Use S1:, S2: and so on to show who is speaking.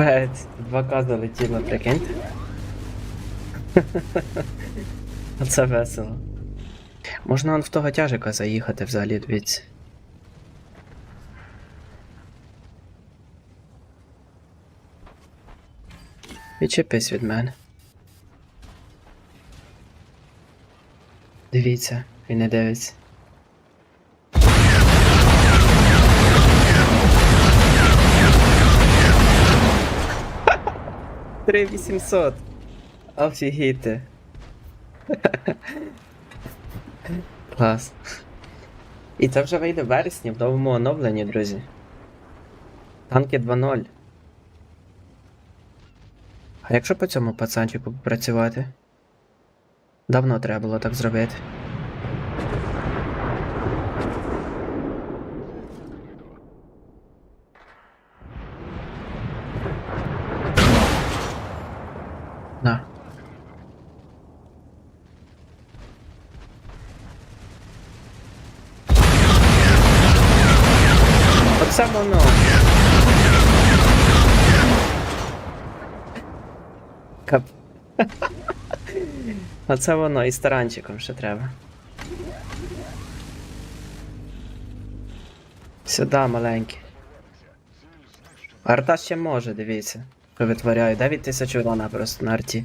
S1: Блять, 2К залетіло, прикиньте. Оце весело. Можна в того тяжика заїхати взагалі, дивіться. Відчепись від мене. Дивіться, він не дивиться. Три вісімсот. Офігійте. Клас. І це вже вийде в вересні в новому оновленні, друзі. Танки 2.0. А якщо по цьому пацанчику попрацювати? Давно треба було так зробити. На. Оце воно. Кап. Оце воно, і з таранчиком ще треба. Сюди, маленький. Арта ще може, дивіться. Витворяю. 9 тисяч урона просто на арті.